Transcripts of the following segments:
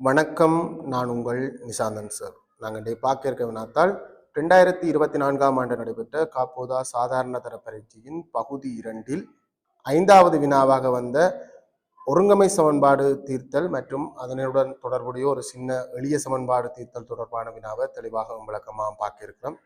வணக்கம் நான் உங்கள் நிசாந்தன் சார். நாங்கள் இன்றைய பார்க்க இருக்க வினாத்தால் ரெண்டாயிரத்தி இருபத்தி நான்காம் ஆண்டு நடைபெற்ற காப்போதா சாதாரண தர பரீட்சையின் பகுதி இரண்டில் ஐந்தாவது வினாவாக வந்த ஒருங்கமை சமன்பாடு தீர்த்தல் மற்றும் அதனுடன் தொடர்புடைய ஒரு சின்ன எளிய சமன்பாடு தீர்த்தல் தொடர்பான வினாவை தெளிவாக விளக்கமாக பார்க்க இருக்கிறோம்.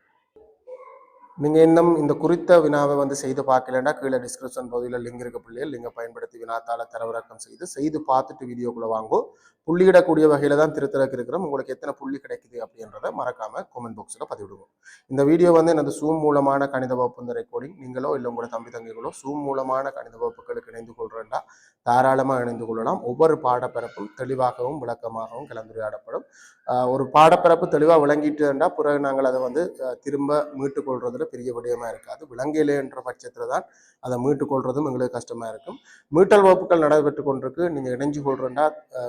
நீங்கள் இன்னும் இந்த குறித்த வினாவை வந்து செய்து பார்க்கலன்னா கீழே டிஸ்கிரிப்ஷன் பகுதியில் லிங்க் இருக்க பிள்ளைகள் லிங்கை பயன்படுத்தி வினாத்தால தரவிறக்கம் செய்து செய்து பார்த்துட்டு வீடியோக்குள்ளே வாங்கோ. புள்ளியிடக்கூடிய வகையில் தான் திருத்தலுக்கு இருக்கிறோம். உங்களுக்கு எத்தனை புள்ளி கிடைக்குது அப்படின்றத மறக்காம கமெண்ட் பாக்ஸில் பதிவிடுவோம். இந்த வீடியோ வந்து எனது சூம் மூலமான கணித வகுப்பு இந்த ரெக்கார்டிங் நீங்களோ இல்லை உங்களோட தம்பி தங்கைகளோ சூம் மூலமான கணித வகுப்புகளுக்கு இணைந்து கொள்றேன்டா தாராளமாக இணைந்து கொள்ளலாம். ஒவ்வொரு பாடப்பிறப்பும் தெளிவாகவும் விளக்கமாகவும் கலந்துரையாடப்படும். ஒரு பாடப்பிறப்பு தெளிவாக விளங்கிட்டுண்டா பிறகு நாங்கள் அதை வந்து திரும்ப மீட்டுக்கொள்றதுல பெரிய விடயமா இருக்காது. விளங்கலைன்ற பட்சத்தில் தான் அதை மீட்டுக்கொள்றதும் எங்களுக்கு கஷ்டமாக இருக்கும். மீட்டல் வகுப்புகள் நடைபெற்று கொண்டிருக்கு. நீங்கள் இணைஞ்சு கொள்றேன்டா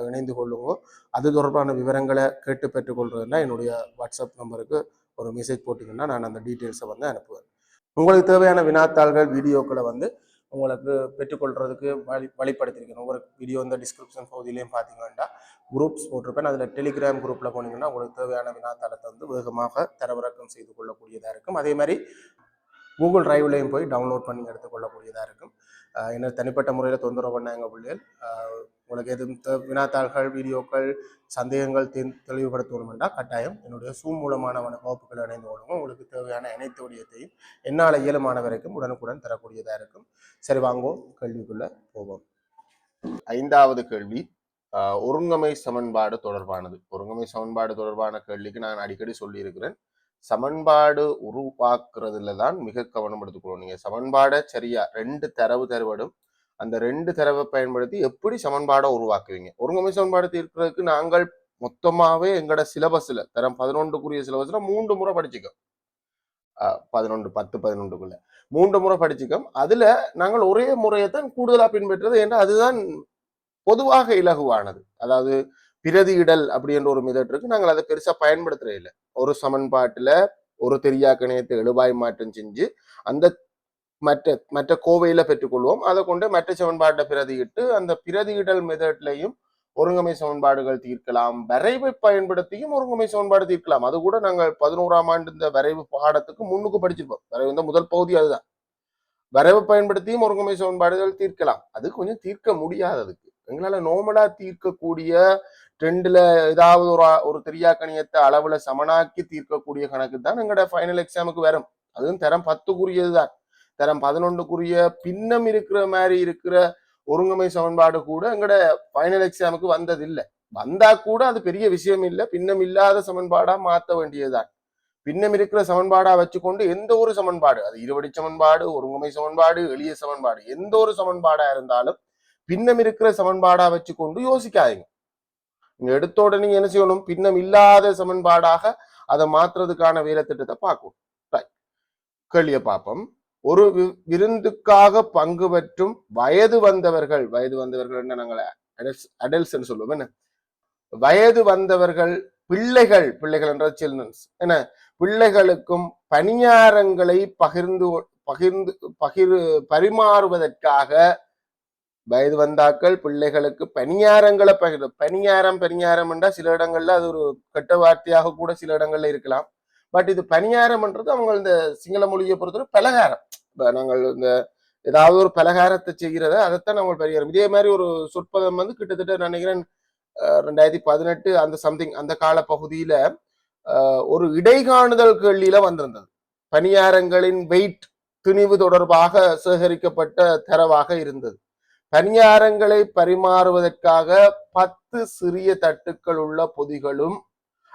இணைந்து கொள்ளுங்க. அது தொடர்பான விவரங்களை கேட்டு பெற்றுக்கொள்றதுன்னா என்னுடைய வாட்ஸ்அப் நம்பருக்கு ஒரு மெசேஜ் போட்டிங்கன்னா நான் அந்த டீட்டெயில்ஸை வந்து அனுப்புவேன். உங்களுக்கு தேவையான வினாத்தாள்கள் வீடியோக்களை வந்து உங்களுக்கு பெற்றுக்கொள்றதுக்கு வழி வழிப்படுத்தியிருக்கணும் ஒவ்வொரு வீடியோ இந்த டிஸ்கிரிப்ஷன் பகுதியிலையும் பார்த்தீங்கன்னா குரூப்ஸ் போட்டிருப்பேன். அதில் டெலிகிராம் குரூப்பில் போனீங்கன்னா உங்களுக்கு தேவையான வினாத்தளத்தை வந்து வேகமாக தரவிறக்கம் செய்து கொள்ளக்கூடியதாக இருக்கும். அதே மாதிரி கூகுள் டிரைவ்லையும் போய் டவுன்லோட் பண்ணி எடுத்துக்கொள்ளக்கூடியதாக இருக்கும். என்ன தனிப்பட்ட முறையில் தொந்தரவு பண்ணாங்க பிள்ளைகள். உங்களுக்கு எதுவும் தே- வினாத்தாள்கள் வீடியோக்கள் சந்தேகங்கள் தெ தெளிவுபடுத்தணும்னா கட்டாயம் என்னுடைய சூம் மூலமான வகுப்புகள் இணைந்து கொள்ளுங்க. உங்களுக்கு தேவையான அனைத்து விடயத்தையும் என்னால் இயலுமான வரைக்கும் உடனுக்குடன் தரக்கூடியதாக இருக்கும். சரி வாங்கோ கேள்விக்குள்ள போவோம். ஐந்தாவது கேள்வி. ஒருங்கமை சமன்பாடு தொடர்பானது. ஒருங்கமை சமன்பாடு தொடர்பான கேள்விக்கு நான் அடிக்கடி சொல்லியிருக்கிறேன். சமன்பாடு உருவாக்குறதுல தான் மிக கவனம் எடுத்துக்கணும் நீங்க சமன்பாடை சரியா ரெண்டு தரவு தருவடும் அந்த ரெண்டு தரவை பயன்படுத்தி எப்படி சமன்பாடை உருவாக்குவீங்க? ஒருங்கமை சமன்பாடு தீர்க்கிறதுக்கு நாங்கள் மொத்தமாவே எங்களோட சிலபஸ்ல தரம் பதினொன்றுக்குரிய சிலபஸ்ல மூன்று முறை படிச்சுக்கோம். பதினொன்று பத்து பதினொன்றுக்குள்ள. மூன்று முறை படிச்சுக்கோம். அதுல நாங்கள் ஒரே முறையை தான் கூடுதலா பின்பற்றுறது ஏன்னா அதுதான் பொதுவாக இலகுவானது. அதாவது பிரதியிடல் அப்படின்ற ஒரு மெத்தட் இருக்கு. நாங்கள் அதை பெருசா பயன்படுத்துறது இல்லை. ஒரு சமன்பாட்டுல ஒரு தெரியாக்கணையத்தை எழுவாய் மாற்றம் செஞ்சு அந்த மற்ற மற்ற கோவையில பெற்றுக்கொள்வோம். அதை கொண்டு மற்ற சமன்பாட்டை பிரதியிட்டு அந்த பிரதியிடல் மெத்தட்லையும் ஒருங்கமை சமன்பாடுகள் தீர்க்கலாம். வரைவை பயன்படுத்தியும் ஒருங்கமை சமன்பாடு தீர்க்கலாம். அது கூட நாங்கள் பதினோராம் ஆண்டு இந்த வரைவு பாடத்துக்கு முன்னுக்கு படிச்சிருப்போம். வரைவு இந்த முதல் பகுதி அதுதான். வரைவை பயன்படுத்தியும் ஒருங்கமை சமன்பாடுகள் தீர்க்கலாம். அது கொஞ்சம் தீர்க்க முடியாததுக்கு. எங்களால நோமலா தீர்க்கக்கூடிய ரெண்டுல ஏதாவது ஒரு ஒரு தெரியாக்கணியத்தை அளவுல சமனாக்கி தீர்க்கக்கூடிய கணக்கு தான் எங்களோட ஃபைனல் எக்ஸாமுக்கு வரும். அதுவும் தரம் பத்துக்குரியது தான் தரம் பதினொன்றுக்குரிய பின்னம் இருக்கிற மாதிரி இருக்கிற ஒருங்கமை சமன்பாடு கூட எங்களோட ஃபைனல் எக்ஸாமுக்கு வந்தது இல்லை வந்தா கூட அது பெரிய விஷயம் இல்லை. பின்னம் இல்லாத சமன்பாடா மாத்த வேண்டியதுதான். பின்னம் இருக்கிற சமன்பாடா வச்சுக்கொண்டு எந்த ஒரு சமன்பாடு அது இருவடி சமன்பாடு ஒருங்கமை சமன்பாடு எளிய சமன்பாடு எந்த ஒரு சமன்பாடா இருந்தாலும் பின்னம் இருக்கிற சமன்பாடா வச்சுக்கொண்டு யோசிக்காதீங்க. நீங்க எடுத்த உடனே என்ன செய்யணும்? பின்னம் இல்லாத சமன்பாடாக அதை மாத்துறதுக்கான வேலை திட்டத்தை பார்க்கணும். Right. கேள்விய பார்ப்போம். ஒரு விருந்துக்காக பங்கு பெற்றும் வயது வந்தவர்கள் வயது வந்தவர்கள் என்ன நாங்கள் அடல்ஸ் சொல்லுவோம். என்ன? வயது வந்தவர்கள் பிள்ளைகள் பிள்ளைகள் என்ற சில்ட்ரன்ஸ் என்ன? பிள்ளைகளுக்கும் பணியாரங்களை பகிர்ந்து பகிர்ந்து பகிர் பரிமாறுவதற்காக வயது வந்தாக்கள் பிள்ளைகளுக்கு பணியாரங்களை பகிர் பணியாரம் பணியாரம் என்றா சில இடங்கள்ல அது ஒரு கெட்ட வார்த்தையாக கூட சில இடங்கள்ல இருக்கலாம். பட் இது பணியாரம்ன்றது அவங்க இந்த சிங்கள மொழியை பொறுத்தவரை பலகாரம். இப்போ நாங்கள் இந்த ஏதாவது ஒரு பலகாரத்தை செய்கிறத அதைத்தான் நம்ம பரிகாரம். இதே மாதிரி ஒரு சொற்பதம் வந்து கிட்டத்தட்ட நினைக்கிறேன் ரெண்டாயிரத்தி பதினெட்டு அந்த சம்திங் அந்த கால பகுதியில ஒரு இடைகாணுதல் கேள்வியில வந்திருந்தது. பணியாரங்களின் வெயிட் துணிவு தொடர்பாக சேகரிக்கப்பட்ட தரவாக இருந்தது. பணியாரங்களை பரிமாறுவதற்காக பத்து சிறிய தட்டுக்கள் உள்ள பொதிகளும்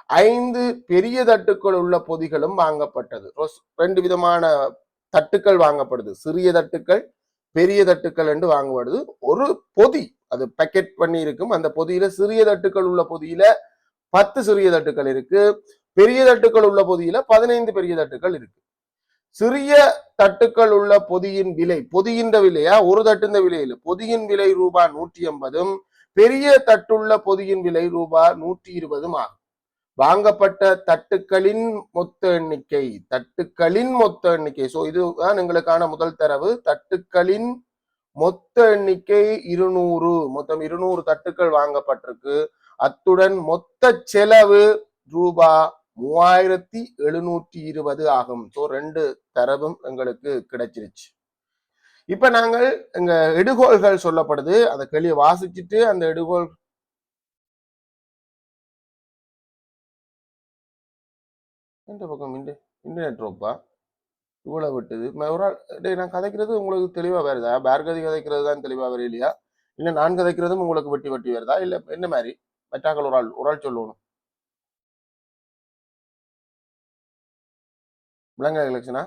ஐந்து பெரிய தட்டுக்கள் உள்ள பொதிகளும் வாங்கப்பட்டது. ரெண்டு விதமான தட்டுக்கள் வாங்கப்படுது. சிறிய தட்டுக்கள் பெரிய தட்டுக்கள் என்று வாங்கப்படுது. ஒரு பொதி அது பேக்கெட் பண்ணி இருக்கும். அந்த பொதியில சிறிய தட்டுக்கள் உள்ள பொதியில பத்து சிறிய தட்டுக்கள் இருக்கு. பெரிய தட்டுக்கள் உள்ள பொதியில பதினைந்து பெரிய தட்டுக்கள் இருக்கு. சிறிய தட்டுக்கள் உள்ள பொதியின் விலை பொதியின்ற விலையா? ஒரு தட்டுந்த விலையில் பொதியின் விலை ரூபாய் நூற்றி எண்பதும் பெரிய தட்டுள்ள பொதியின் விலை ரூபாய் நூற்றி இருபதும் ஆகும். வாங்கப்பட்ட தட்டுக்களின் மொத்த எண்ணிக்கை தட்டுக்களின் மொத்த எண்ணிக்கை. சோ இதுதான் எங்களுக்கான முதல் தரவு. தட்டுக்களின் மொத்த எண்ணிக்கை இருநூறு. மொத்தம் இருநூறு தட்டுக்கள் வாங்கப்பட்டிருக்கு. அத்துடன் மொத்த செலவு ரூபா மூவாயிரத்தி எழுநூற்றி இருபது ஆகும். ஸோ ரெண்டு தரவும் எங்களுக்கு கிடைச்சிருச்சு. இப்ப நாங்கள் எங்க எடுகோள்கள் சொல்லப்படுது. அந்த கேள்வியை வாசிச்சுட்டு அந்த எடுகோள் எந்த பக்கம்? இன்டர்நெட் ரோப்பா இவ்வளவு விட்டுது. ஒரு ஆள் நான் கதைக்கிறது உங்களுக்கு தெளிவா வருதா பார்கதி கதைக்கிறது தான் தெளிவா வரையிலையா இல்லை நான் கதைக்கிறதும் உங்களுக்கு வெட்டி வெட்டி வருதா இல்லை என்ன மாதிரி? மற்றாக்கள் ஒரு ஆள் ஒரு ஆள் சொல்லணும் விலங்க எலெக்ஷனா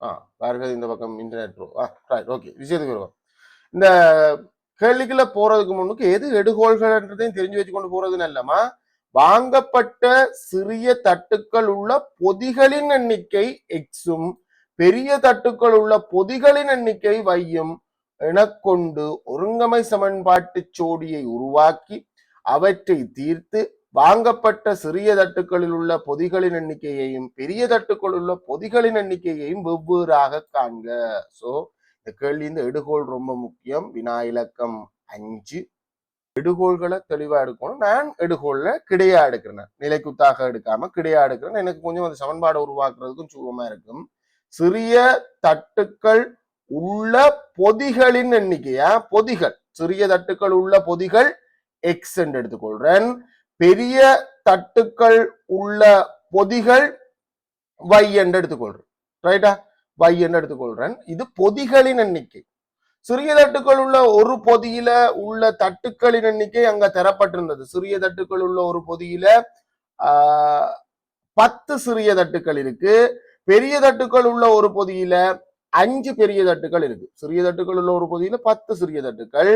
ஆ பார்கதி இந்த பக்கம் இன்டர்நெட் ஆ ரைட் ஓகே விஷயத்துக்கு வருவோம். இந்த கேள்விக்குள்ள போறதுக்கு முன்னுக்கு எது எடுகோள்கள்ன்றதையும் தெரிஞ்சு வச்சுக்கொண்டு போறது நல்லமா வாங்கப்பட்ட சிறிய தட்டுக்கள் உள்ள பொதிகளின் எண்ணிக்கை எக்ஸும் பெரிய தட்டுக்கள் உள்ள பொதிகளின் எண்ணிக்கை வையும் எனக்கொண்டு ஒருங்கமை சமன்பாட்டு சோடியை உருவாக்கி அவற்றை தீர்த்து வாங்கப்பட்ட சிறிய தட்டுக்களில் உள்ள பொதிகளின் எண்ணிக்கையையும் பெரிய தட்டுக்களில் உள்ள பொதிகளின் எண்ணிக்கையையும் வெவ்வேறாக காண்க. சோ இந்த கேள்வி இந்த எடுகோள் ரொம்ப முக்கியம். வினா இலக்கம் அஞ்சு. எடுகோள்களை தெளிவா எடுக்கணும். நான் எடுகோள்ல கிடையா எடுக்கிறேன். நிலைக்குத்தாக எடுக்காம கிடையா எடுக்கிறேன். எனக்கு கொஞ்சம் அந்த சமன்பாடை உருவாக்குறதுக்கும் சுலபமா இருக்கும். சிறிய தட்டுக்கள் உள்ள பொதிகளின் எண்ணிக்கையா? பொதிகள். சிறிய தட்டுக்கள் உள்ள பொதிகள் எக்ஸ் என்று எடுத்துக்கொள்றேன். பெரிய தட்டுக்கள் உள்ள பொதிகள் வை என்று எடுத்துக்கொள்றேன். ரைட்டா வை என்று எடுத்துக்கொள்றேன். இது பொதிகளின் எண்ணிக்கை. சிறிய தட்டுக்கள் உள்ள ஒரு பொதியில உள்ள தட்டுக்களின் எண்ணிக்கை அங்க தரப்பட்டிருந்தது. சிறிய தட்டுக்கள் உள்ள ஒரு பொதியில ஆஹ், பத்து சிறிய தட்டுக்கள் இருக்கு. பெரிய தட்டுக்கள் உள்ள ஒரு பொதியில அஞ்சு பெரிய தட்டுக்கள் இருக்கு. சிறிய தட்டுக்கள் உள்ள ஒரு பொதியில பத்து சிறிய தட்டுக்கள்.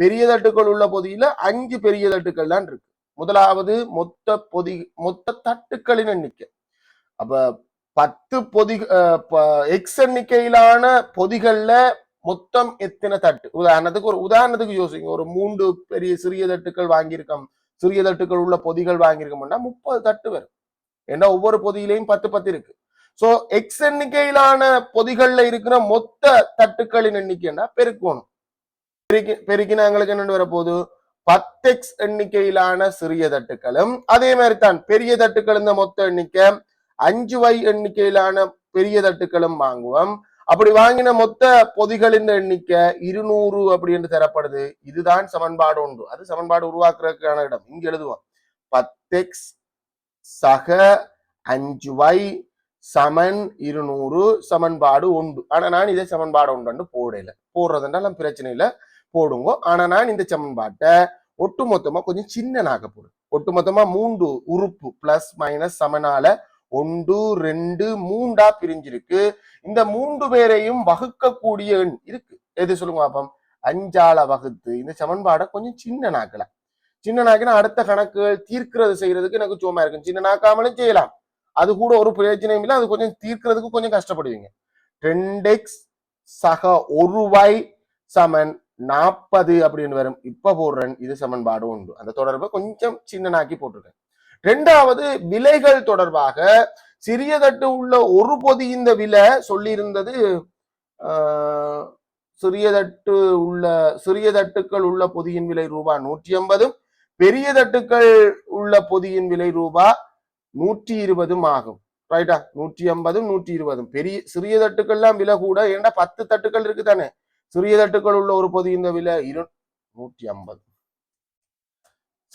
பெரிய தட்டுக்கள் உள்ள பொதியில அஞ்சு பெரிய தட்டுக்கள் தான் இருக்கு. முதலாவது மொத்த பொதி மொத்த தட்டுக்களின் எண்ணிக்கை. அப்ப பத்து பொதி எக்ஸ் எண்ணிக்கையிலான பொதிகள்ல மொத்தம் எத்தனை தட்டு? உதாரணத்துக்கு ஒரு உதாரணத்துக்கு யோசிங்க. ஒரு மூன்று பெரிய சிறிய தட்டுக்கள் வாங்கியிருக்கோம். சிறிய தட்டுக்கள் உள்ள பொதிகள் வாங்கியிருக்கோம்னா முப்பது தட்டு வரும். ஏன்னா ஒவ்வொரு பொதியிலையும் பத்து பத்து இருக்கு. சோ எக்ஸ் எண்ணிக்கையிலான பொதிகள்ல இருக்கிற மொத்த தட்டுக்களின் எண்ணிக்கைன்னா பெருக்கணும். பெருக்கி பெருக்கினா எங்களுக்கு என்னன்னு வரப்போகுது? பத்தெக்ஸ் எண்ணிக்கையிலான சிறிய தட்டுக்களும் அதே மாதிரி தான் பெரிய தட்டுக்கள் இந்த மொத்த எண்ணிக்கை. அஞ்சு வை எண்ணிக்கையிலான பெரிய தட்டுக்களும் வாங்குவோம். அப்படி வாங்கின மொத்த பொதிகளின் எண்ணிக்கை இருநூறு அப்படின்னு தரப்படுது. இதுதான் சமன்பாடு ஒன்று. அது சமன்பாடு உருவாக்குறதுக்கான இடம். இங்க எழுதுவோம். பத்தெக்ஸ் சக அஞ்சு வை சமன் இருநூறு சமன்பாடு உண்டு ஆனா நான் இதை சமன்பாடு உண்டு போடல. போடுறதுனால பிரச்சனை இல்லை. போடுங்க. ஆனா நான் இந்த சமன்பாட்டை ஒட்டுமொத்தமா கொஞ்சம் சின்னனாக்க ஒட்டு ஒட்டுமொத்தமா மூன்று உறுப்பு பிளஸ் மைனஸ் சமனால ஒன்று ரெண்டு மூண்டா பிரிஞ்சிருக்கு. இந்த மூன்று பேரையும் வகுக்கக்கூடிய எண் இருக்கு. எது சொல்லுங்க பாப்போம்? அஞ்சால வகுத்து. இந்த சமன்பாடை கொஞ்சம் சின்னனாக்கலாம். சின்னனாக்கினா அடுத்த கணக்குகள் தீர்க்கிறது செய்யறதுக்கு எனக்கு சும்மா இருக்கும். சின்னனாக்காமலும் செய்யலாம். அது கூட ஒரு பிரயோஜனம் இல்லை. அது கொஞ்சம் தீர்க்கிறதுக்கு கொஞ்சம் கஷ்டப்படுவீங்க. ரெண்டு எக்ஸ் சக ஒரு வாய் சமன் நாற்பது அப்படின்னு வரும். இப்ப போடுறேன். இது சமன்பாடு உண்டு அந்த தொடர்பை கொஞ்சம் சின்னனாக்கி போட்டிருக்கேன். ரெண்டாவது விலைகள் தொடர்பாக சிறிய தட்டு உள்ள ஒரு பொதி இந்த விலை சொல்லியிருந்தது. ஆஹ், சிறிய தட்டு உள்ள சிறிய தட்டுக்கள் உள்ள பொதியின் விலை ரூபாய் நூற்றி ஐம்பதும் பெரிய தட்டுக்கள் உள்ள பொதியின் விலை ரூபாய் நூற்றி இருபதும் ஆகும். ரைட்டா நூற்றி ஐம்பதும் நூற்றி இருபதும் பெரிய சிறிய தட்டுக்கள்லாம் விலை கூட. ஏன்னா பத்து தட்டுக்கள் இருக்கு தானே சிறிய தட்டுக்கள் உள்ள ஒரு பொதி இந்த விலை இரு நூற்றி ஐம்பது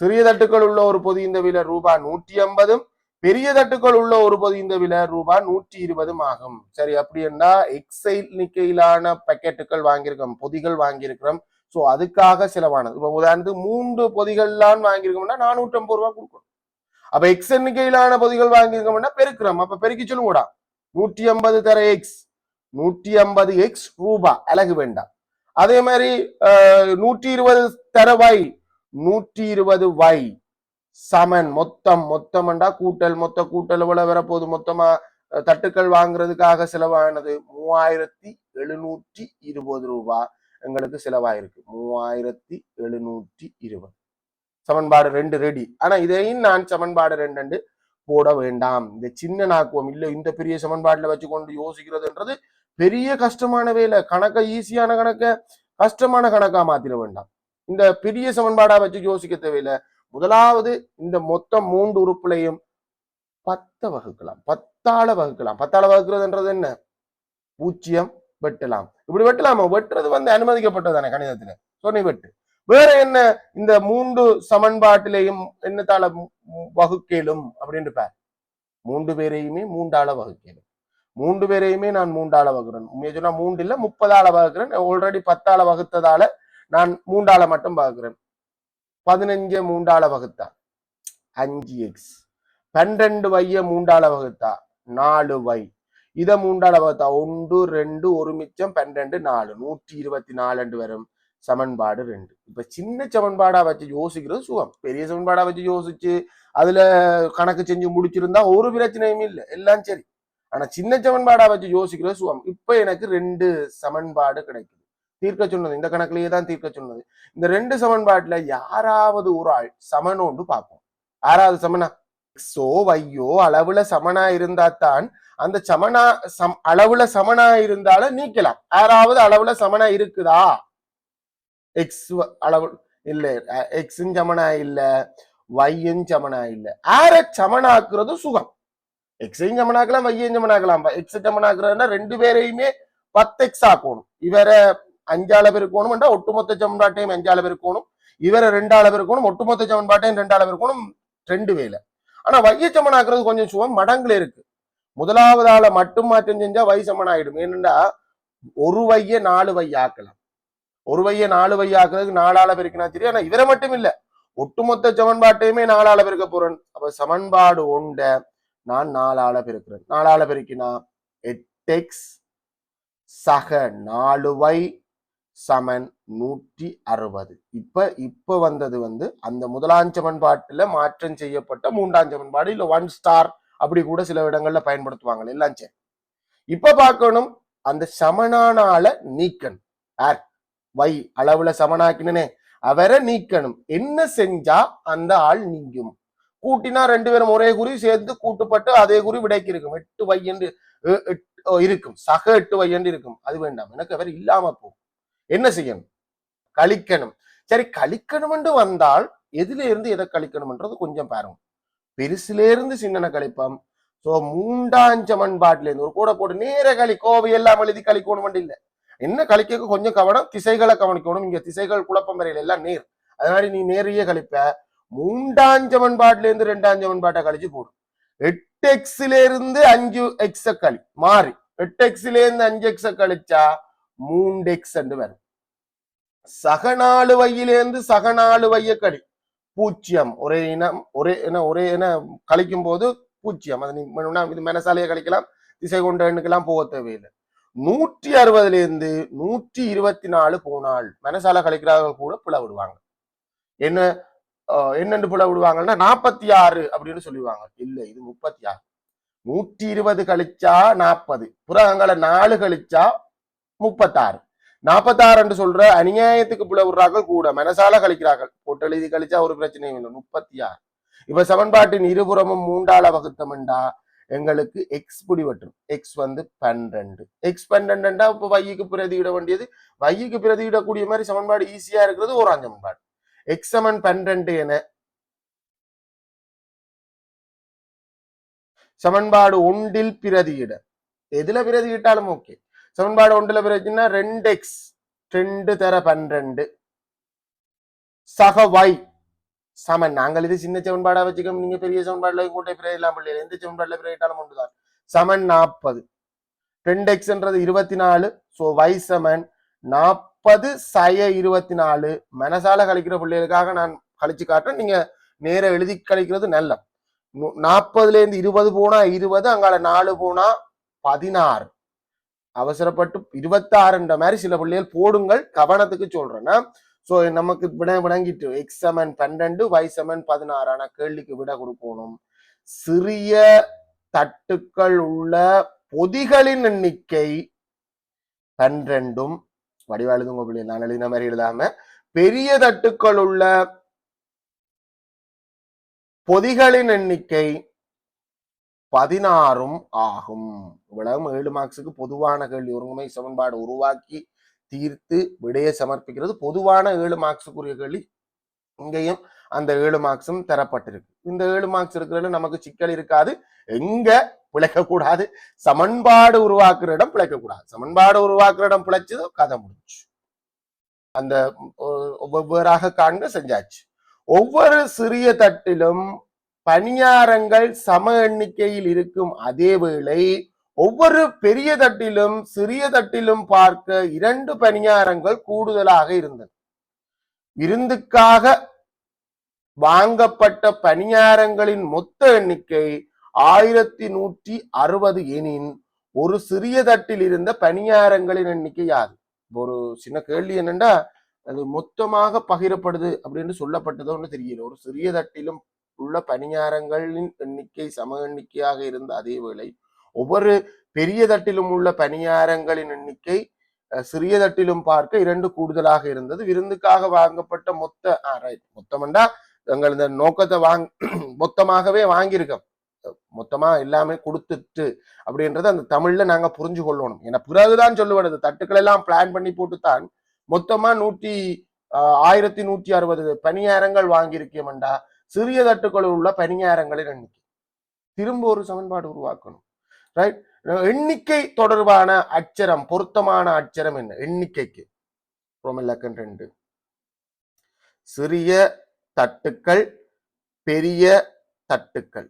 சிறிய தட்டுக்கள் உள்ள ஒரு பொதி இந்த விலை ரூபாய் நூற்றி ஐம்பதும். பெரிய தட்டுக்கள் உள்ள ஒரு பொதி இந்த விலை ரூபாய் நூற்றி இருபதும் ஆகும். சரி அப்படி என்றா எக்ஸைல் நிக்கையிலான பாக்கெட்டுகள் வாங்கியிருக்கோம் பொதிகள் வாங்கியிருக்கிறோம். சோ அதுக்காக செலவானது. இப்போ உதாரணத்துக்கு மூன்று பொதிகள்லாம் வாங்கியிருக்கோம்னா நானூற்றி ஐம்பது ரூபா கொடுக்கணும். அப்ப எக்ஸ் எண்ணிக்கையிலான பொதிகள் வாங்கியிருக்கோம்னா பெருக்கிறோம். அப்ப பெருக்கி சொல்லுங்கடா. நூற்றி ஐம்பது தர எக்ஸ் நூற்றி ஐம்பது எக்ஸ் ரூபா. அழகு வேண்டாம். அதே மாதிரி நூற்றி இருபது தர வை நூற்றி இருபது வை சமன். மொத்தம். மொத்தம்டா கூட்டல். மொத்த கூட்டல் எவ்வளவு வரப்போகுது? மொத்தமா தட்டுக்கள் வாங்குறதுக்காக செலவானது மூவாயிரத்தி எழுநூற்றி இருபது ரூபா. எங்களுக்கு செலவாயிருக்கு. மூவாயிரத்தி எழுநூற்றி இருபது. சமன்பாடு ரெண்டு ரெடி ஆனா இதையும் நான் சமன்பாடு ரெண்டு போட வேண்டாம். இந்த சின்ன நாக்குவம் இல்லை. இந்த பெரிய சமன்பாட்டுல வச்சுக்கொண்டு யோசிக்கிறதுன்றது பெரிய கஷ்டமான வேலை. கணக்கை ஈஸியான கணக்கை கஷ்டமான கணக்கா மாத்திர வேண்டாம். இந்த பெரிய சமன்பாடா வச்சு யோசிக்க தேவையில்லை. முதலாவது இந்த மொத்தம் மூன்று உறுப்புலையும் பத்தை வகுக்கலாம். பத்தால வகுக்கலாம். பத்தால வகுக்கிறதுன்றது என்ன? பூஜ்ஜியம் வெட்டலாம். இப்படி வெட்டலாமா? வெட்டுறது வந்து அனுமதிக்கப்பட்டதானே கணிதத்துல. சொன்னி வெட்டு. வேற என்ன? இந்த மூன்று சமன்பாட்டிலையும் என்னத்தால வகுக்கலும்? அப்படின்னு பார். மூன்று பேரையுமே மூன்றால வகுக்கலும். மூன்று பேரையுமே நான் மூன்றால வகுக்கிறேன். உண்மையை சொன்னா மூன்று இல்ல முப்பதால வகுக்கிறேன். ஆல்ரெடி பத்தால வகுத்ததால நான் மூன்றால மட்டும் வகுக்கிறேன். பதினஞ்சு மூன்றால வகுத்தா? அஞ்சு எக்ஸ் பன்னிரெண்டு வைய மூன்றால வகுத்தா? நாலு வை இதை மூன்றால வகுத்தா? ஒன்று ரெண்டு ஒரு மிச்சம் பன்னிரெண்டு நாலு. நூற்றி இருபத்தி நாலு வரும் சமன்பாடு ரெண்டு. இப்ப சின்ன சமன்பாடா வச்சு யோசிக்கிறது சுகம். பெரிய சமன்பாடா வச்சு யோசிச்சு அதுல கணக்கு செஞ்சு முடிச்சிருந்தா ஒரு பிரச்சனையும் இல்லை. எல்லாம் சரி. ஆனா சின்ன சமன்பாடா வச்சு யோசிக்கிறது சுகம். இப்ப எனக்கு ரெண்டு சமன்பாடு கிடைக்குது. தீர்க்க சொன்னது இந்த கணக்குலயே தான் தீர்க்க சொன்னது. இந்த ரெண்டு சமன்பாட்டுல யாராவது ஒரு ஆள் சமனோண்டு பார்ப்போம். யாராவது சமனா? எக்ஸோ வையோ அளவுல சமனா இருந்தா தான் அந்த சமனா சம் அளவுல சமனா இருந்தாலும் நீக்கலாம். யாராவது அளவுல சமனா இருக்குதா? எக்ஸ் அளவு இல்ல எக்ஸும் சமனா இல்ல வையும் சமனா இல்ல. ஆற சமனாக்குறது சுகம். எக்ஸையும் சமனாக்கலாம் வையும் சமனாக்கலாம் எக்ஸ் சமனாக்குறதுன்னா ரெண்டு பேரையுமே பத்து எக்ஸ் ஆக்கணும். இவரை அஞ்சால பெருக்கணும் ஒட்டுமொத்த சமன்பாட்டையும் அஞ்சால பெருக்கணும் இவரை ரெண்டு அளவு இருக்கணும் ஒட்டுமொத்த சமன்பாட்டையும் ரெண்டு அளவு இருக்கணும் ரெண்டு வேலை. ஆனா வைய சமனாக்குறது கொஞ்சம் சுகம் மடங்குல இருக்கு. முதலாவதால மட்டும் மாற்றம் செஞ்சா வை சமன் ஆயிடும் ஏனென்றா ஒரு வைய நாலு வை ஆக்கலாம். ஒரு வைய நாலு வை ஆக்குறதுக்கு நாலால பெருக்கினா சரி ஆனா இவரை மட்டும் இல்ல. ஒட்டுமொத்த சமன்பாட்டையுமே நாலால பெருக்க போறேன் அப்ப சமன்பாடு உண்ட நான் நாலால பெருக்கிறேன் நாலால பெருக்கினா எட்டு எக்ஸ் சக நாலு வை சமன் நூற்றி அறுபது. இப்ப இப்ப வந்தது வந்து அந்த முதலாம் சமன்பாட்டுல மாற்றம் செய்யப்பட்ட மூன்றாம் சமன்பாடு இல்ல ஒன் ஸ்டார் அப்படி கூட சில இடங்கள்ல பயன்படுத்துவாங்க எல்லாம் சரி. இப்ப பார்க்கணும் அந்த சமனான நீக்கணும். யார்? வை அளவுல சமனாக்கினே அவரை நீக்கணும். என்ன செஞ்சா அந்த ஆள் நீங்கும்? கூட்டினா ரெண்டு பேரும் ஒரே குறி சேர்ந்து கூட்டுப்பட்டு அதே குறி விடைக்கு இருக்கும். எட்டு வை என்று இருக்கும். சக எட்டு வை என்று இருக்கும். அது வேண்டாம். எனக்கு வேற இல்லாம போகும். என்ன செய்யணும்? கழிக்கணும். சரி கழிக்கணும் என்று வந்தால் எதுல இருந்து எதை கழிக்கணும்ன்றது கொஞ்சம் பாருங்க. பெருசுல இருந்து சின்னன கழிப்போம். சோ மூண்டாம் சமன்பாட்டுல இருந்து ஒரு கூட போட்டு நேர கழி கோவை எல்லாம் எழுதி கழிக்கணும் இல்ல. என்ன கழிக்க கொஞ்சம் கவனம் திசைகளை கவனிக்கணும். இங்க திசைகள் குழப்பம் வரையில எல்லாம் நேர். அதனால நீ நேரையே கழிப்ப. மூன்றாம் சமன்பாட்டுல இருந்து ரெண்டாம் சமன்பாட்டை கழிச்சு போடும் எட்டு எக்ஸ்ல இருந்து அஞ்சு எக்ஸ கழி மாறி. எட்டு எக்ஸ்ல இருந்து அஞ்சு எக்ஸ கழிச்சா மூன்று எக்ஸ் என்று வரும். சகநாலு வையிலேருந்து சகநாலு வைய கழி. பூச்சியம் ஒரே இனம் ஒரே என்ன ஒரே இன கழிக்கும் போது பூச்சியம். அது நீ இது மனசாலையை கழிக்கலாம் திசை கொண்ட எண்ணுக்கெல்லாம் போக தேவையில்லை. நூற்றி அறுபதுல இருந்து நூற்றி இருபத்தி நாலு போனால் மனசால கழிக்கிறார்கள் கூட பிளவிடுவாங்க என்ன? என்னென்று புல விடுவாங்கன்னா நாற்பத்தி ஆறு அப்படின்னு சொல்லுவாங்க இல்ல இது முப்பத்தி ஆறு நூற்றி இருபது கழிச்சா நாற்பது. புறகங்களை நாலு கழிச்சா முப்பத்தாறு. நாற்பத்தாறு என்று சொல்ற அநியாயத்துக்கு புல விடுறார்கள் கூட. மனசால கழிக்கிறார்கள். போட்டு எழுதி கழிச்சா ஒரு பிரச்சனையும் இல்லை. முப்பத்தி ஆறு இப்ப சமன்பாட்டின் இருபுறமும் மூன்றால வகுத்தமெண்டா எங்களுக்கு எக்ஸ் பிடிவட்டும் எக்ஸ் வந்து பன்னிரண்டு. எக்ஸ் பன்னெண்டுண்டா இப்போ வையுக்கு பிரதியிட வேண்டியது. வையுக்கு பிரதியிடக்கூடிய மாதிரி சமன்பாடு ஈஸியா இருக்கிறது. ஓராம் சமன்பாடு. எக்ஸ் சமன் பன்னிரண்டு என சமன்பாடு ஒன்றில் பிரதியிட. எதுல பிரதியிட்டாலும் ஓகே. சமன்பாடு ஒன்றுல பிரதினா ரெண்டு எக்ஸ் ரெண்டு தர பன்னிரண்டு. சக வை சமன் நாங்கள் இது சின்ன சமன்பாடா வச்சுக்கோம் நீங்க பெரிய சமன்பாடுல கூட்டை பிற பிள்ளைகள். எந்த சமன்பாடுல பிறகிட்டாலும் ஒன்றுதான். சமன் நாற்பது ரெண்டு எக்ஸ்ன்றது இருபத்தி நாலு. ஸோ வை சமன் நாற்பது சய இருபத்தி நாலு. மனசால கழிக்கிற பிள்ளைகளுக்காக நான் கழிச்சு காட்டுறேன். நீங்க நேர எழுதி கழிக்கிறது நல்ல. நாற்பதுல இருந்து இருபது போனா இருபது அங்கால நாலு போனா பதினாறு. அவசரப்பட்டு இருபத்தாறுன்ற மாதிரி சில பிள்ளைகள் போடுங்கள். கவனத்துக்கு சொல்றேன்னா சோ நமக்கு விட விளங்கிட்டு எக்ஸ் செமன் பன்னெண்டு வை செமன் பதினாறு ஆனா கேள்விக்கு விட கொடுக்கணும். சிறிய தட்டுக்கள் உள்ள பொதிகளின் எண்ணிக்கை பன்னிரெண்டும் வடிவா எழுதுங்க பிள்ளை நான் எழுதின மாதிரி எழுதாம பெரிய தட்டுக்கள் உள்ள பொதிகளின் எண்ணிக்கை பதினாறும் ஆகும். இவ்வளவு ஏழு மார்க்ஸுக்கு பொதுவான கேள்வி. ஒருங்குமை சமன்பாடு உருவாக்கி தீர்த்து விடையை சமர்ப்பிக்கிறது. பொதுவான ஏழு மார்க்ஸுக்குரிய கேள்வி. இங்கேயும் அந்த ஏழு மார்க்ஸும் தரப்பட்டிருக்கு. இந்த ஏழு மார்க்ஸ் இருக்கிறதுல நமக்கு சிக்கல் இருக்காது. எங்க பிழைக்கக்கூடாது. சமன்பாடு உருவாக்குற இடம் பிழைக்கக்கூடாது. சமன்பாடு உருவாக்குற இடம் பிழைச்சதோ கதை முடிஞ்சு அந்த ஒ- வெவ்வேறாக காண்க செஞ்சாச்சு. ஒவ்வொரு சிறிய தட்டிலும் பணியாரங்கள் சம எண்ணிக்கையில் இருக்கும். அதே வேளை ஒவ்வொரு பெரிய தட்டிலும் சிறிய தட்டிலும் பார்க்க இரண்டு பணியாரங்கள் கூடுதலாக இருந்தன. விருந்துக்காக வாங்கப்பட்ட பணியாரங்களின் மொத்த எண்ணிக்கை ஆயிரத்தி நூற்றி அறுபது எனின் ஒரு சிறிய தட்டில் இருந்த பணியாரங்களின் எண்ணிக்கை யாது? ஒரு சின்ன கேள்வி என்னென்னா அது மொத்தமாக பகிரப்படுது அப்படின்னு சொல்லப்பட்டதோ ஒன்று தெரியல. ஒரு சிறிய தட்டிலும் உள்ள பணியாரங்களின் எண்ணிக்கை சம எண்ணிக்கையாக இருந்த அதே வேளை ஒவ்வொரு பெரிய தட்டிலும் உள்ள பணியாரங்களின் எண்ணிக்கை சிறிய தட்டிலும் பார்க்க இரண்டு கூடுதலாக இருந்தது. விருந்துக்காக வாங்கப்பட்ட மொத்த ரைட் மொத்தம்டா எங்கள் இந்த நோக்கத்தை வாங் மொத்தமாகவே வாங்கியிருக்கோம். மொத்தமா எல்லாமே கொடுத்துட்டு அப்படின்றத அந்த தமிழ்ல நாங்க புரிஞ்சு கொள்ளணும் ஏன்னா பிறகுதான் சொல்லுவது. தட்டுக்கள் எல்லாம் பிளான் பண்ணி போட்டுத்தான் மொத்தமா நூற்றி ஆயிரத்தி நூற்றி அறுபது பணியாரங்கள் வாங்கியிருக்கேமெண்டா. சிறிய தட்டுக்களில் உள்ள பணியாரங்களின் எண்ணிக்கை. திரும்ப ஒரு சமன்பாடு உருவாக்கணும். ரைட் எண்ணிக்கை தொடர்பான அச்சரம் பொருத்தமான அச்சரம் என்ன? எண்ணிக்கைக்கு. ரோமில்லக்கன் ரெண்டு. சிறிய தட்டுக்கள் பெரிய தட்டுக்கள்.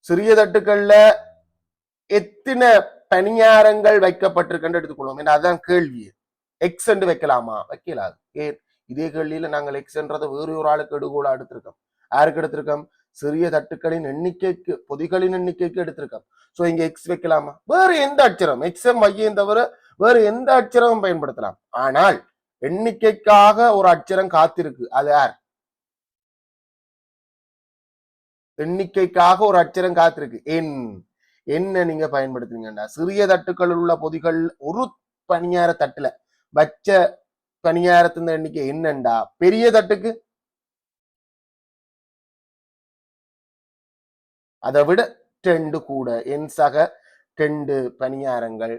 சிறிய தட்டுக்கள்ல எத்தனை பணியாரங்கள் வைக்கப்பட்டிருக்கின்ற எடுத்துக்கொள்வோம். ஏன்னா அதான் கேள்வி. எக்ஸ் என்று வைக்கலாமா? வைக்கலாது. ஏன்? இதே கேள்வியில நாங்கள் எக்ஸ்ன்றதை வேறு ஒரு ஆளுக்கு எடுகோலா எடுத்திருக்கோம். யாருக்கு எடுத்திருக்கோம்? சிறிய தட்டுக்களின் எண்ணிக்கைக்கு பொதிகளின் எண்ணிக்கைக்கு எடுத்திருக்கோம். சோ இங்க எக்ஸ் வைக்கலாமா? வேறு எந்த அச்சரம் எக்ஸம் மையம் தவிர வேறு எந்த அச்சரமும் பயன்படுத்தலாம். ஆனால் எண்ணிக்கைக்காக ஒரு அச்சரம் காத்திருக்கு. அது யார்? எண்ணிக்கைக்காக ஒரு அச்சரம் காத்திருக்கு. என் என்ன நீங்க பயன்படுத்துறீங்கடா சிறிய தட்டுக்கள் உள்ள பொதிகள் ஒரு பணியார தட்டுல வச்ச பணியாரத்தின் எண்ணிக்கை என்னண்டா? பெரிய தட்டுக்கு? அதை விட டெண்டு கூட. என் சக டெண்டு பணியாரங்கள்.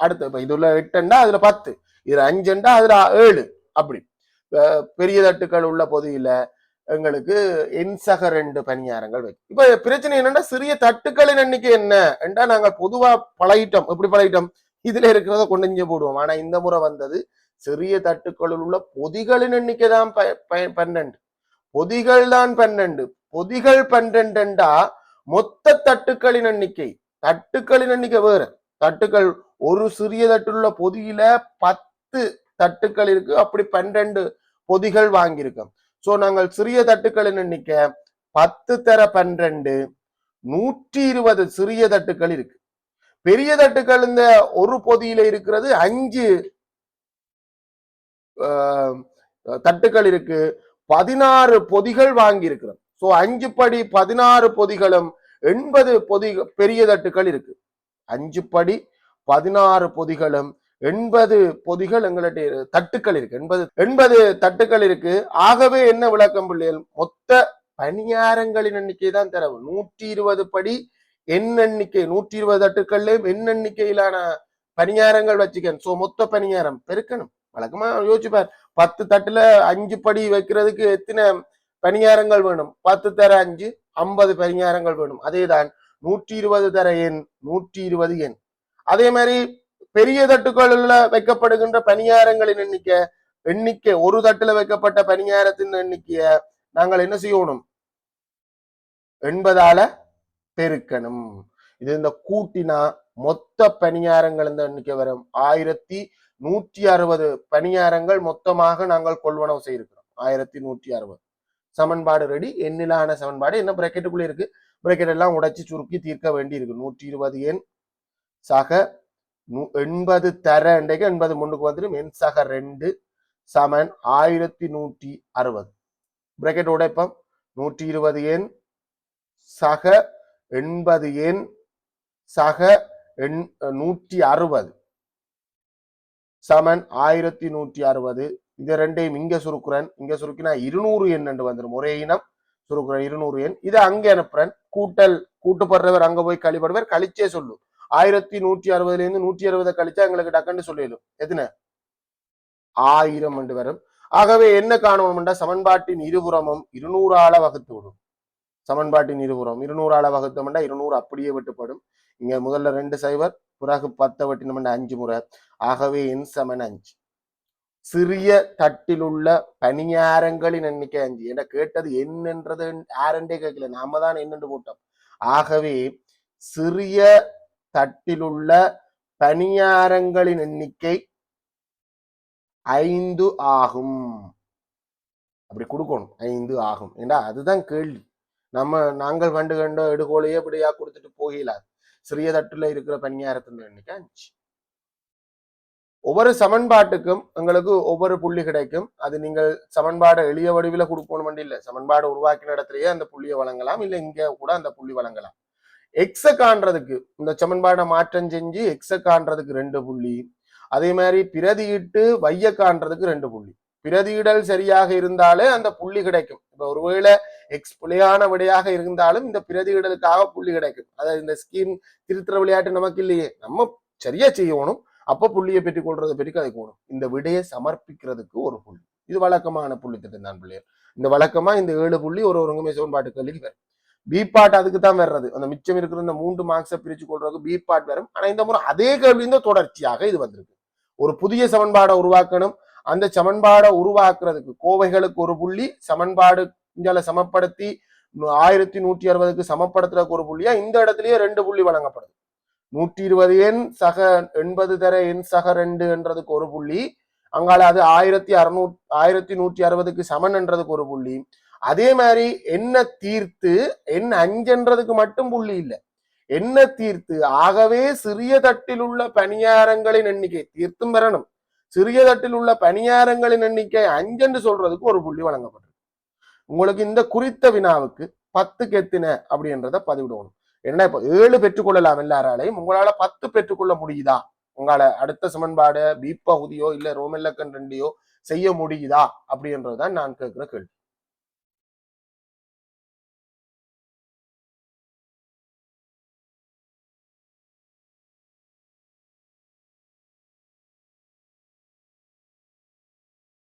அடுத்து இப்ப இதுல எட்டுண்டா அதுல பத்து. இதுல அஞ்சுண்டா அதுல ஏழு. அப்படி. பெரிய தட்டுக்கள் உள்ள பொதியில எங்களுக்கு என் சக ரெண்டு பணியாரங்கள் வைக்கும். இப்ப பிரச்சனை என்னன்னா சிறிய தட்டுக்களின் எண்ணிக்கை என்ன? என்றா நாங்க பொதுவா பழகிட்டோம். எப்படி பழகிட்டோம்? இதுல இருக்கிறத கொண்டு இங்கே போடுவோம். ஆனா இந்த முறை வந்தது சிறிய தட்டுக்களில் உள்ள பொதிகளின் எண்ணிக்கை தான் பன்னெண்டு. பொதிகள் தான் பன்னெண்டு. பொதிகள் பன்னெண்டுண்டா மொத்த தட்டுக்களின் எண்ணிக்கை. தட்டுக்களின் எண்ணிக்கை வேற. தட்டுக்கள் ஒரு சிறிய தட்டுள்ள பொதியில பத்து தட்டுக்கள் இருக்கு. அப்படி பன்னெண்டு பொதிகள் வாங்கியிருக்கோம். ஸோ நாங்கள் சிறிய தட்டுக்களின் எண்ணிக்கை பத்து தர பன்னிரண்டு நூற்றி இருபது சிறிய தட்டுக்கள் இருக்கு. பெரிய தட்டுக்கள் இந்த ஒரு பொதியில இருக்கிறது அஞ்சு ஆஹ், தட்டுக்கள் இருக்கு. பதினாறு பொதிகள் வாங்கி இருக்கிறோம் சோ அஞ்சு படி பதினாறு பொதிகளும் எண்பது பொதி பெரிய தட்டுக்கள் இருக்கு. அஞ்சு படி பதினாறு பொதிகளும் எண்பது பொதிகள் எங்களுடைய தட்டுக்கள் இருக்கு. எண்பது எண்பது தட்டுக்கள் இருக்கு. ஆகவே என்ன விளக்கம் பிள்ளைகள்? மொத்த பணியாரங்களின் எண்ணிக்கை தான் தரவு. நூற்றி இருபது படி எண் எண்ணிக்கை நூற்றி இருபது தட்டுக்கள்லயும் எண் எண்ணிக்கையிலான பணியாரங்கள் வச்சுக்கணும். சோ மொத்த பணியாரம் பெருக்கணும். வழக்கமா யோசிச்சுப்பார் பத்து தட்டுல அஞ்சு படி வைக்கிறதுக்கு எத்தனை பணியாரங்கள் வேணும்? பத்து தர அஞ்சு ஐம்பது பணியாரங்கள் வேணும். அதேதான் நூற்றி இருபது தர எண் நூற்றி இருபது எண். அதே மாதிரி பெரிய தட்டுக்களில் வைக்கப்படுகின்ற பணியாரங்களின் எண்ணிக்கை எண்ணிக்கை ஒரு தட்டுல வைக்கப்பட்ட பணியாரத்தின் எண்ணிக்கைய நாங்கள் என்ன செய்யணும்? எண்பதால பெருக்கணும். இது இந்த கூட்டினா மொத்த பணியாரங்கள் இந்த எண்ணிக்கை வரும். ஆயிரத்தி நூற்றி அறுபது பணியாரங்கள் மொத்தமாக நாங்கள் கொள்வனவு செய்திருக்கிறோம். ஆயிரத்தி நூற்றி அறுபது. சமன்பாடு ரெடி. எண்ணிலான சமன்பாடு என்ன பிராக்கெட்டுக்குள்ள இருக்கு? பிராக்கெட் எல்லாம் உடைச்சி சுருக்கி தீர்க்க வேண்டி இருக்கு நூற்றி இருபது எண் சக எண்பது தர இன்றைக்கு எண்பது முன்னுக்கு வந்துடும் எண் சக ரெண்டு சமன் ஆயிரத்தி நூற்றி அறுபது. பிரக்கெட் உடைப்பம் நூற்றி இருபது எண் சக எண்பது எண் சக எண் நூற்றி அறுபது. சமன் ஆயிரத்தி நூற்றி அறுபது. இது ரெண்டையும் இங்க சுருக்குறேன். இங்க சுருக்கினா இருநூறு எண் என்று வந்துடும் ஒரே இனம் சுருக்குறேன் இருநூறு எண். இதை அங்க அனுப்புறேன். கூட்டல் கூட்டுப்படுறவர் அங்க போய் கழிப்படுவர் கழிச்சே சொல்லும். ஆயிரத்தி நூற்றி அறுபதுல இருந்து நூற்றி அறுபதை கழிச்சா எங்களுக்கு டக்குன்னு சொல்லிடும் எத்தனை ஆயிரம் என்று வரும். ஆகவே என்ன காணணும்னா சமன்பாட்டின் இருபுறமும் இருநூறால வகுத்து விடும். சமன்பாட்டின் இருபுறம் இருநூறால வகுத்தோம்னா இருநூறு அப்படியே விட்டுப்படும். இங்க முதல்ல ரெண்டு சைவர் பிறகு பத்தை வெட்டினோம்னா அஞ்சு முறை. ஆகவே என் சமன் அஞ்சு. சிறிய தட்டில் உள்ள பணியாரங்களின் எண்ணிக்கை அஞ்சு. என கேட்டது என்னன்றது யாருன்றே கேட்கல. நாம தான் என்னென்று போட்டோம். ஆகவே சிறிய தட்டிலுள்ள பணியாரங்களின் எண்ணிக்கை ஐந்து ஆகும். அப்படி கொடுக்கணும். ஐந்து ஆகும். ஏண்டா? அதுதான் கேள்வி. நம்ம நாங்கள் கண்டு கண்டோ எடுகோலையே இப்படியா கொடுத்துட்டு போகலாது சிறிய தட்டுல இருக்கிற பணியாரத்தின் எண்ணிக்கை அஞ்சு. ஒவ்வொரு சமன்பாட்டுக்கும் எங்களுக்கு ஒவ்வொரு புள்ளி கிடைக்கும். அது நீங்கள் சமன்பாடை எளிய வடிவில் கொடுக்கணும் இல்லை சமன்பாடு உருவாக்கின இடத்துலயே அந்த புள்ளியை வழங்கலாம். இல்லை இங்க கூட அந்த புள்ளி வழங்கலாம். எக்ஸ காண்றதுக்கு இந்த சமன்பாடை மாற்றம் செஞ்சு எக்ஸ காண்றதுக்கு ரெண்டு புள்ளி. அதே மாதிரி பிரதியிட்டு வைய காண்றதுக்கு ரெண்டு புள்ளி. பிரதியிடல் சரியாக இருந்தாலே அந்த புள்ளி கிடைக்கும். இப்ப ஒருவேளை எக்ஸ் பிழையான விடையாக இருந்தாலும் இந்த பிரதியிடலுக்காக புள்ளி கிடைக்கும். அதாவது இந்த ஸ்கீம் திருத்துற விளையாட்டு நமக்கு இல்லையே. நம்ம சரியா செய்யணும். அப்போ புள்ளியை பெற்றுக் கொள்றதை பற்றி கதைக்கணும். இந்த விடையை சமர்ப்பிக்கிறதுக்கு ஒரு புள்ளி. இது வழக்கமான புள்ளி திட்டம் தான் பிள்ளையர். இந்த வழக்கமா இந்த ஏழு புள்ளி ஒரு ஒருங்குமை சோன்பாட்டு கல்விக்கு வரும். பி பாட் அதுக்கு தான் வர்றது. அந்த மிச்சம் இருக்கிற இந்த மூன்று மார்க்ஸை பிரிச்சு கொள்றதுக்கு பி பாட் வரும். ஆனா இந்த முறை அதே கேள்வியின் தொடர்ச்சியாக இது வந்திருக்கு. ஒரு புதிய சமன்பாடை உருவாக்கணும். அந்த சமன்பாடை உருவாக்குறதுக்கு கோவைகளுக்கு ஒரு புள்ளி சமன்பாடு இந்தியால சமப்படுத்தி ஆயிரத்தி நூற்றி அறுபதுக்கு சமப்படுத்துறதுக்கு ஒரு புள்ளியா இந்த இடத்துலயே ரெண்டு புள்ளி வழங்கப்படுது. நூற்றி இருபது எண் சக எண்பது தர எண் சக ரெண்டு என்றதுக்கு ஒரு புள்ளி. அங்கால அது ஆயிரத்தி அறுநூ ஆயிரத்தி நூற்றி அறுபதுக்கு சமன் என்றதுக்கு ஒரு புள்ளி. அதே மாதிரி என்ன தீர்த்து எண் அஞ்சன்றதுக்கு மட்டும் புள்ளி இல்லை. என்ன தீர்த்து? ஆகவே சிறிய தட்டில் உள்ள பணியாரங்களின் எண்ணிக்கை தீர்த்தும் பெறணும். சிறிய தட்டில் உள்ள பணியாரங்களின் எண்ணிக்கை அஞ்சென்று சொல்றதுக்கு ஒரு புள்ளி வழங்கப்பட்டிருக்கு. உங்களுக்கு இந்த குறித்த வினாவுக்கு பத்துக்கு எத்தின அப்படின்றத பதிவிடணும் என்ன இப்போ ஏழு பெற்றுக்கொள்ளலாம் எல்லாராலையும்? உங்களால பத்து பெற்றுக்கொள்ள முடியுதா? உங்களால அடுத்த சமன்பாடு பி பகுதியோ இல்ல ரோமெல்லக்கன் ரெண்டியோ செய்ய முடியுதா? அப்படின்றதுதான் நான் கேட்கிற கேள்வி.